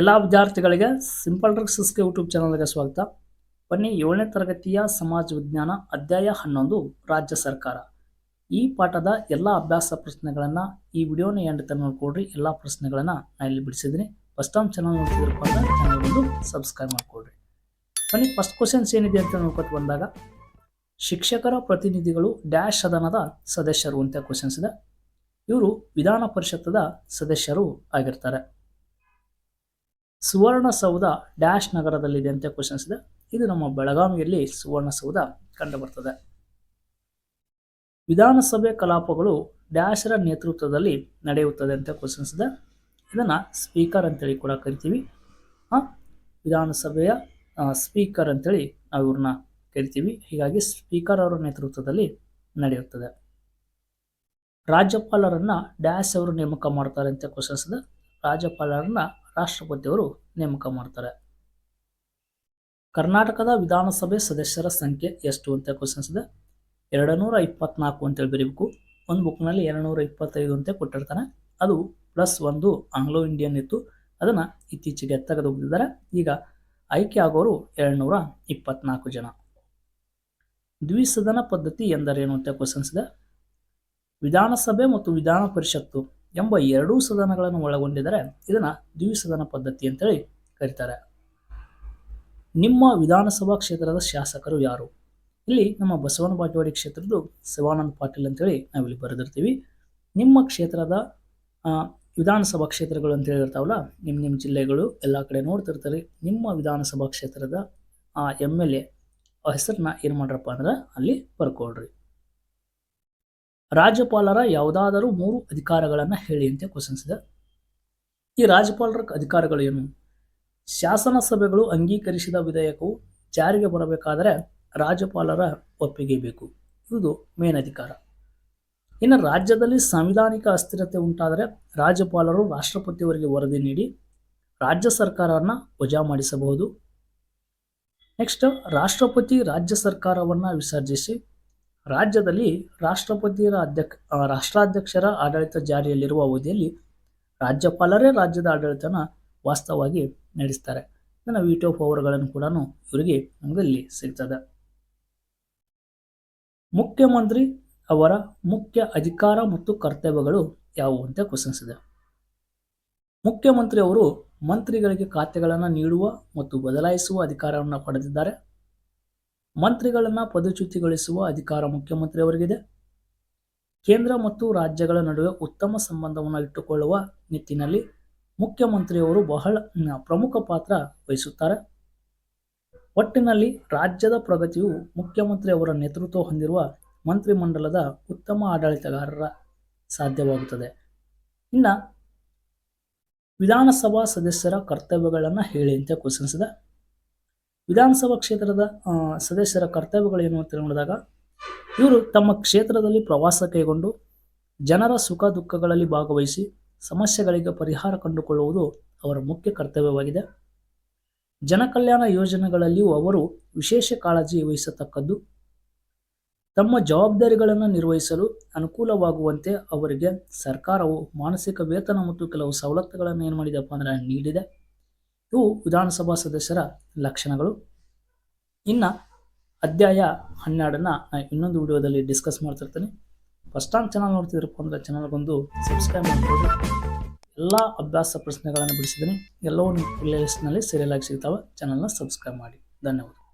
ಎಲ್ಲ ವಿದ್ಯಾರ್ಥಿಗಳಿಗೆ simple ಡ್ರಗ್ಸಸ್ಗೆ YouTube ಚಾನಲ್ಗೆ ಸ್ವಾಗತ. ಬನ್ನಿ ಏಳನೇ ತರಗತಿಯ ಸಮಾಜ ವಿಜ್ಞಾನ ಅಧ್ಯಾಯ ಹನ್ನೊಂದು, ರಾಜ್ಯ ಸರ್ಕಾರ. ಈ ಪಾಠದ ಎಲ್ಲ ಅಭ್ಯಾಸ ಪ್ರಶ್ನೆಗಳನ್ನು ಈ ವಿಡಿಯೋನ ಎಂಡ್ ತನಕ ನೋಡ್ಕೊಡ್ರಿ ಎಲ್ಲ ಪ್ರಶ್ನೆಗಳನ್ನು ನಾನು ಇಲ್ಲಿ ಬಿಡಿಸಿದ್ದೀನಿ. ಫಸ್ಟ್ ಟೈಮ್ ಚಾನಲ್ ನೋಡ್ತಿದ್ರಪ್ಪ ಅಂದರೆ ಚಾನಲ್ ಒಂದು ಸಬ್ಸ್ಕ್ರೈಬ್ ಮಾಡ್ಕೊಳ್ರಿ. ಬನ್ನಿ ಫಸ್ಟ್ ಕ್ವಶನ್ಸ್ ಏನಿದೆ ಅಂತ ನೋಡ್ಕೊತ ಬಂದಾಗ, ಶಿಕ್ಷಕರ ಪ್ರತಿನಿಧಿಗಳು ಡ್ಯಾಶ್ ಸದನದ ಸದಸ್ಯರು ಅಂತ ಕ್ವಶನ್ಸ್ ಇದೆ. ಇವರು ವಿಧಾನ ಪರಿಷತ್ತದ ಸದಸ್ಯರು ಆಗಿರ್ತಾರೆ. ಸುವರ್ಣಸೌಧ ಡ್ಯಾಶ್ ನಗರದಲ್ಲಿದೆ ಅಂತ ಕ್ವಶನ್ಸ್ ಇದೆ. ಇದು ನಮ್ಮ ಬೆಳಗಾವಿಯಲ್ಲಿ ಸುವರ್ಣಸೌಧ ಕಂಡು ಬರ್ತದೆ ವಿಧಾನಸಭೆ ಕಲಾಪಗಳು ಡ್ಯಾಶ್ರ ನೇತೃತ್ವದಲ್ಲಿ ನಡೆಯುತ್ತದೆ ಅಂತ ಕ್ವಶನ್ಸ್ ಇದೆ. ಇದನ್ನು ಸ್ಪೀಕರ್ ಅಂತೇಳಿ ಕೂಡ ಕರಿತೀವಿ. ವಿಧಾನಸಭೆಯ ಸ್ಪೀಕರ್ ಅಂತೇಳಿ ನಾವು ಇವ್ರನ್ನ ಕರಿತೀವಿ. ಹೀಗಾಗಿ ಸ್ಪೀಕರ್ ಅವರ ನೇತೃತ್ವದಲ್ಲಿ ನಡೆಯುತ್ತದೆ. ರಾಜ್ಯಪಾಲರನ್ನ ಡ್ಯಾಶ್ ಅವರು ನೇಮಕ ಮಾಡ್ತಾರೆ ಅಂತ ಕ್ವಶನ್ಸ್ ಇದೆ. ರಾಜ್ಯಪಾಲರನ್ನ ರಾಷ್ಟ್ರಪತಿಯವರು ನೇಮಕ ಮಾಡ್ತಾರೆ. ಕರ್ನಾಟಕದ ವಿಧಾನಸಭೆ ಸದಸ್ಯರ ಸಂಖ್ಯೆ ಎಷ್ಟು ಅಂತ ಕ್ವಶನ್ಸ್ ಇದೆ. ಎರಡು ನೂರ ಇಪ್ಪತ್ನಾಲ್ಕು ಅಂತೇಳಿ ಬರೀಬೇಕು ಒಂದು ಬುಕ್ನಲ್ಲಿ ಎರಡು ನೂರ ಇಪ್ಪತ್ತೈದು ಅಂತ ಕೊಟ್ಟಿರ್ತಾನೆ. ಅದು ಪ್ಲಸ್ ಒಂದು ಆಂಗ್ಲೋ ಇಂಡಿಯನ್ ಇತ್ತು. ಅದನ್ನು ಇತ್ತೀಚೆಗೆ ತೆಗೆದುಕೊಂಡಿದ್ದಾರೆ ಈಗ ಆಯ್ಕೆ ಆಗೋರು ಎರಡು ನೂರ ಇಪ್ಪತ್ನಾಲ್ಕು ಜನ. ದ್ವಿಸದನ ಪದ್ಧತಿ ಎಂದರೇನು ಅಂತ ಕ್ವಶನ್ಸ್ ಇದೆ. ವಿಧಾನಸಭೆ ಮತ್ತು ವಿಧಾನ ಪರಿಷತ್ತು ಎಂಬ ಎರಡೂ ಸದನಗಳನ್ನು ಒಳಗೊಂಡಿದ್ದರೆ ಇದನ್ನು ದ್ವಿಸದನ ಪದ್ಧತಿ ಅಂತೇಳಿ ಕರೀತಾರೆ. ನಿಮ್ಮ ವಿಧಾನಸಭಾ ಕ್ಷೇತ್ರದ ಶಾಸಕರು ಯಾರು? ಇಲ್ಲಿ ನಮ್ಮ ಬಸವನ ಬಾಟವಾಡಿ ಕ್ಷೇತ್ರದ್ದು ಶಿವಾನಂದ ಪಾಟೀಲ್ ಅಂತೇಳಿ ನಾವಿಲ್ಲಿ ಬರೆದಿರ್ತೀವಿ. ನಿಮ್ಮ ಕ್ಷೇತ್ರದ ವಿಧಾನಸಭಾ ಕ್ಷೇತ್ರಗಳು ಅಂತ ಹೇಳಿರ್ತಾವಲ್ಲ ನಿಮ್ಮ ನಿಮ್ಮ ಜಿಲ್ಲೆಗಳು ಎಲ್ಲ ಕಡೆ ನೋಡ್ತಿರ್ತಾರೆ. ನಿಮ್ಮ ವಿಧಾನಸಭಾ ಕ್ಷೇತ್ರದ ಎಂ ಎಲ್ ಎ ಹೆಸರನ್ನ ಏನು ಮಾಡ್ರಪ್ಪ ಅಂದ್ರೆ ಅಲ್ಲಿ ಬರ್ಕೊಳ್ರಿ. ರಾಜ್ಯಪಾಲರ ಯಾವುದಾದರೂ ಮೂರು ಅಧಿಕಾರಗಳನ್ನು ಹೇಳಿ ಅಂತ ಕ್ವಶನ್ಸ್ ಇದೆ. ಈ ರಾಜ್ಯಪಾಲರ ಅಧಿಕಾರಗಳು ಏನು ಶಾಸನ ಸಭೆಗಳು ಅಂಗೀಕರಿಸಿದ ವಿಧೇಯಕವು ಜಾರಿಗೆ ಬರಬೇಕಾದರೆ ರಾಜ್ಯಪಾಲರ ಒಪ್ಪಿಗೆ ಬೇಕು. ಇದು ಮೇನ್ ಅಧಿಕಾರ. ಇನ್ನು ರಾಜ್ಯದಲ್ಲಿ ಸಾಂವಿಧಾನಿಕ ಅಸ್ಥಿರತೆ ಉಂಟಾದರೆ ರಾಜ್ಯಪಾಲರು ರಾಷ್ಟ್ರಪತಿಯವರಿಗೆ ವರದಿ ನೀಡಿ ರಾಜ್ಯ ಸರ್ಕಾರವನ್ನು ವಜಾ ಮಾಡಿಸಬಹುದು. ನೆಕ್ಸ್ಟ್ ರಾಷ್ಟ್ರಪತಿ ರಾಜ್ಯ ಸರ್ಕಾರವನ್ನು ವಿಸರ್ಜಿಸಿ ರಾಜ್ಯದಲ್ಲಿ ರಾಷ್ಟ್ರಪತಿಯರ ಅಧ್ಯಕ್ಷ ರಾಷ್ಟ್ರಾಧ್ಯಕ್ಷರ ಆಡಳಿತ ಜಾರಿಯಲ್ಲಿರುವ ಅವಧಿಯಲ್ಲಿ ರಾಜ್ಯಪಾಲರೇ ರಾಜ್ಯದ ಆಡಳಿತನ ವಾಸ್ತವವಾಗಿ ನಡೆಸ್ತಾರೆ. ಇದನ್ನು ವಿಟೋ ಪವರ್ಗಳನ್ನು ಕೂಡ ಇವರಿಗೆ ನಮಗೆ ಇಲ್ಲಿ ಸಿಗ್ತದೆ. ಮುಖ್ಯಮಂತ್ರಿ ಅವರ ಮುಖ್ಯ ಅಧಿಕಾರ ಮತ್ತು ಕರ್ತವ್ಯಗಳು ಯಾವುವು ಅಂತ ಕ್ವಶನ್ಸ್ ಇದೆ. ಮುಖ್ಯಮಂತ್ರಿ ಅವರು ಮಂತ್ರಿಗಳಿಗೆ ಖಾತೆಗಳನ್ನು ನೀಡುವ ಮತ್ತು ಬದಲಾಯಿಸುವ ಅಧಿಕಾರವನ್ನು ಪಡೆದಿದ್ದಾರೆ. ಮಂತ್ರಿಗಳನ್ನು ಪದಚ್ಯುತಿಗೊಳಿಸುವ ಅಧಿಕಾರ ಮುಖ್ಯಮಂತ್ರಿಯವರಿಗಿದೆ. ಕೇಂದ್ರ ಮತ್ತು ರಾಜ್ಯಗಳ ನಡುವೆ ಉತ್ತಮ ಸಂಬಂಧವನ್ನು ಇಟ್ಟುಕೊಳ್ಳುವ ನಿಟ್ಟಿನಲ್ಲಿ ಮುಖ್ಯಮಂತ್ರಿಯವರು ಬಹಳ ಪ್ರಮುಖ ಪಾತ್ರ ವಹಿಸುತ್ತಾರೆ. ಒಟ್ಟಿನಲ್ಲಿ ರಾಜ್ಯದ ಪ್ರಗತಿಯು ಮುಖ್ಯಮಂತ್ರಿಯವರ ನೇತೃತ್ವ ಹೊಂದಿರುವ ಮಂತ್ರಿಮಂಡಲದ ಉತ್ತಮ ಆಡಳಿತಗಾರರ ಸಾಧ್ಯವಾಗುತ್ತದೆ. ಇನ್ನು ವಿಧಾನಸಭಾ ಸದಸ್ಯರ ಕರ್ತವ್ಯಗಳನ್ನು ಹೇಳಿ ಅಂತ ಕ್ವಶನ್ಸ್ ವಿಧಾನಸಭಾ ಕ್ಷೇತ್ರದ ಸದಸ್ಯರ ಕರ್ತವ್ಯಗಳೇನು ಅಂತ ನೋಡಿದಾಗ ಇವರು ತಮ್ಮ ಕ್ಷೇತ್ರದಲ್ಲಿ ಪ್ರವಾಸ ಕೈಗೊಂಡು ಜನರ ಸುಖ ದುಃಖಗಳಲ್ಲಿ ಭಾಗವಹಿಸಿ ಸಮಸ್ಯೆಗಳಿಗೆ ಪರಿಹಾರ ಕಂಡುಕೊಳ್ಳುವುದು ಅವರ ಮುಖ್ಯ ಕರ್ತವ್ಯವಾಗಿದೆ. ಜನಕಲ್ಯಾಣ ಯೋಜನೆಗಳಲ್ಲಿಯೂ ಅವರು ವಿಶೇಷ ಕಾಳಜಿ ವಹಿಸತಕ್ಕದ್ದು, ತಮ್ಮ ಜವಾಬ್ದಾರಿಗಳನ್ನು ನಿರ್ವಹಿಸಲು ಅನುಕೂಲವಾಗುವಂತೆ ಅವರಿಗೆ ಸರ್ಕಾರವು ಮಾನಸಿಕ ವೇತನ ಮತ್ತು ಕೆಲವು ಸವಲತ್ತುಗಳನ್ನು ಏನು ಮಾಡಿದಪ್ಪ ಅಂದರೆ ನೀಡಿದೆ. ಇವು ವಿಧಾನಸಭಾ ಸದಸ್ಯರ ಲಕ್ಷಣಗಳು. ಇನ್ನು ಅಧ್ಯಾಯ ಹನ್ನೆರಡನ್ನು ನಾನು ಇನ್ನೊಂದು ವಿಡಿಯೋದಲ್ಲಿ ಡಿಸ್ಕಸ್ ಮಾಡ್ತಿರ್ತೀನಿ. ಫಸ್ಟ್ ಟೈಮ್ ಚಾನಲ್ ನೋಡ್ತಿದ್ರಪ್ಪ ಅಂದರೆ ಚಾನಲ್ಗೊಂದು ಸಬ್ಸ್ಕ್ರೈಬ್ ಮಾಡ್ಬೋದು ಎಲ್ಲ ಅಭ್ಯಾಸ ಪ್ರಶ್ನೆಗಳನ್ನು ಬಿಡಿಸಿದ್ದೀನಿ. ಎಲ್ಲವೂ ನಿಮ್ಮ ಪ್ಲೇಲಿಸ್ಟ್ನಲ್ಲಿ ಸೀರಿಯಲ್ ಆಗಿ ಸಿಗ್ತಾವೆ. ಚಾನಲ್ನ ಸಬ್ಸ್ಕ್ರೈಬ್ ಮಾಡಿ. ಧನ್ಯವಾದ.